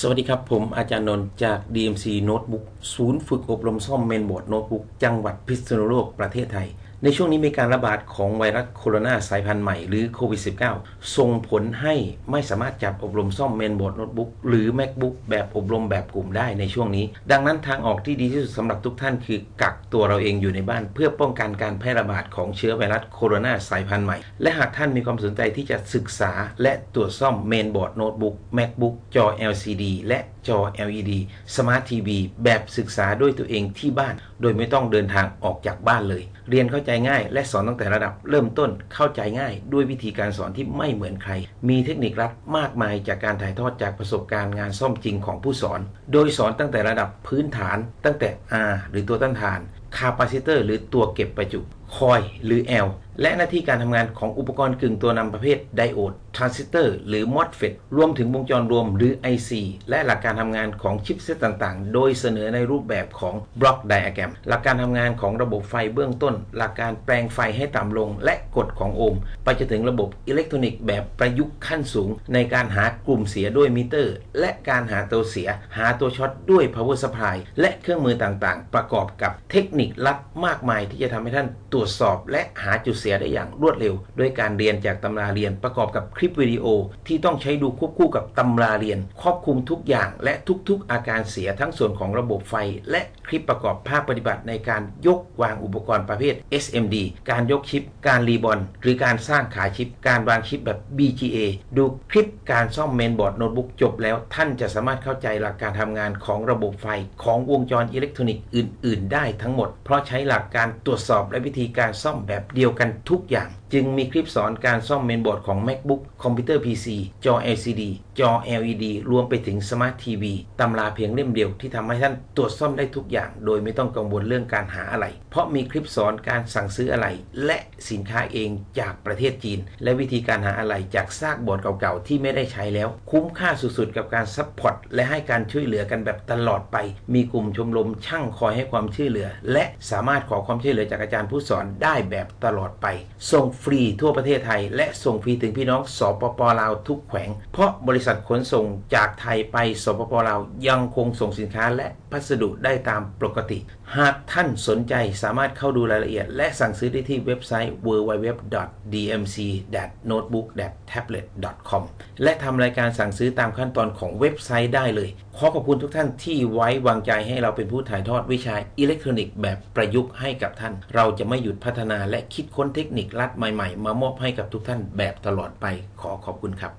สวัสดีครับ ผมอาจารย์นนท์จาก DMC Notebook ศูนย์ฝึกอบรมซ่อมเมนบอร์ดโน้ตบุ๊กจังหวัดพิษณุโลกประเทศไทย ในช่วงนี้มีการระบาดของไวรัสโคโรนาสายพันธุ์ใหม่หรือโควิด -19 ส่งผลให้ไม่สามารถจัดอบรมซ่อมเมนบอร์ดโน้ตบุ๊กหรือ MacBook แบบอบรมแบบกลุ่มได้ในช่วงนี้ ดังนั้นทางออกที่ดีที่สุดสำหรับทุกท่านคือกักตัวเราเองอยู่ในบ้าน เพื่อป้องกันการแพร่ระบาดของเชื้อไวรัสโคโรนาสายพันธุ์ใหม่ และหากท่านมีความสนใจที่จะศึกษา และตรวจซ่อมเมนบอร์ดโน้ตบุ๊ก MacBook จอ LCD และจอ LED Smart TV แบบศึกษาด้วยตัวเองที่บ้าน โดยไม่ต้องเดินทางออกจากบ้านเลย เรียนเข้าใจง่าย และสอนตั้งแต่ระดับเริ่มต้นเข้าใจง่าย ด้วยวิธีการสอนที่ไม่เหมือนใคร มีเทคนิคลับมากมายจากการถ่ายทอดจากประสบการณ์งานซ่อมจริงของผู้สอน โดยสอนตั้งแต่ระดับพื้นฐาน ตั้งแต่ R หรือตัวต้านทานคาปาซิเตอร์หรือตัวเก็บประจุ คอยหรือ L และหน้าที่การทำงานของอุปกรณ์กึ่งตัวนำประเภทไดโอด ทรานซิสเตอร์ หรือ MOSFET รวมถึงวงจรรวมหรือ IC และหลักการทำงานของชิปเซตต่างๆ โดยเสนอในรูปแบบของบล็อกไดอะแกรมหลักการทำงานของระบบไฟเบื้องต้น หลักการแปลงไฟให้ต่ำลง และกฎของโอห์มไปจนถึงระบบอิเล็กทรอนิกส์แบบประยุกต์ขั้นสูง ในการหากลุ่มเสียด้วยมิเตอร์ และการหาตัวเสีย หาตัวช็อตด้วย power supply และเครื่องมือต่างๆ ประกอบกับเทคนิคลัดมากมายที่จะทำให้ท่านตรวจจสอบและหาจุดเสียได้อย่างรวดเร็ว ด้วยการเรียนจากตำราเรียนประกอบกับคลิปวิดีโอ ที่ต้องใช้ดูควบคู่กับตำราเรียน ครอบคลุมทุกอย่างและทุกๆ อาการเสียทั้งส่วนของระบบไฟ และคลิปประกอบภาคปฏิบัติในการยกวางอุปกรณ์ประเภท SMD การยกชิป การรีบอนหรือการสร้างขาชิป การวางชิปแบบ BGA ดูคลิปการซ่อมเมนบอร์ดโน้ตบุ๊กจบแล้วท่านจะสามารถเข้าใจหลักการทำงานของระบบไฟของวงจรอิเล็กทรอนิกส์อื่น ๆ ได้ทั้งหมด เพราะใช้หลักการตรวจสอบและวิธีีการซ่อมแบบเดียวกันทุกอย่าง จึงมีคลิปสอนการซ่อมเมนบอร์ดของ MacBook คอมพิวเตอร์ PC จอ LCD จอ LED รวมไปถึง Smart TV ตำราเพียงเล่มเดียวที่ทำให้ท่านตรวจซ่อมได้ทุกอย่าง โดยไม่ต้องกังวลเรื่องการหาอะไร เพราะมีคลิปสอนการสั่งซื้ออะไร และสินค้าเองจากประเทศจีน และวิธีการหาอะไรจากซากบอร์ดเก่าๆที่ไม่ได้ใช้แล้ว คุ้มค่าสุดๆกับการซัพพอร์ตและให้การช่วยเหลือกันแบบตลอดไป มีกลุ่มชมรมช่างคอยให้ความช่วยเหลือ และสามารถขอความช่วยเหลือจากอาจารย์ผู้สอนได้แบบตลอดไป ส่งฟรีทั่วประเทศไทย และส่งฟรีถึงพี่น้องสปปลาวทุกแขวง เพราะบริษัทขนส่งจากไทยไปสปปลาวยังคงส่งสินค้าและพัสดุได้ตามปกติหากท่านสนใจสามารถเข้าดูรายละเอียด และสั่งซื้อได้ที่เว็บไซต์ www.dmc-notebook-tablet.com และทำรายการสั่งซื้อตามขั้นตอนของเว็บไซต์ได้เลย ขอขอบคุณทุกท่านที่ไว้วางใจให้เราเป็นผู้ถ่ายทอดวิชาอิเล็กทรอนิกส์แบบประยุกต์ให้กับท่าน เราจะไม่หยุดพัฒนาและคิดค้นเทคนิคลัดใหม่ๆ มามอบให้กับทุกท่านแบบตลอดไป ขอขอบคุณครับ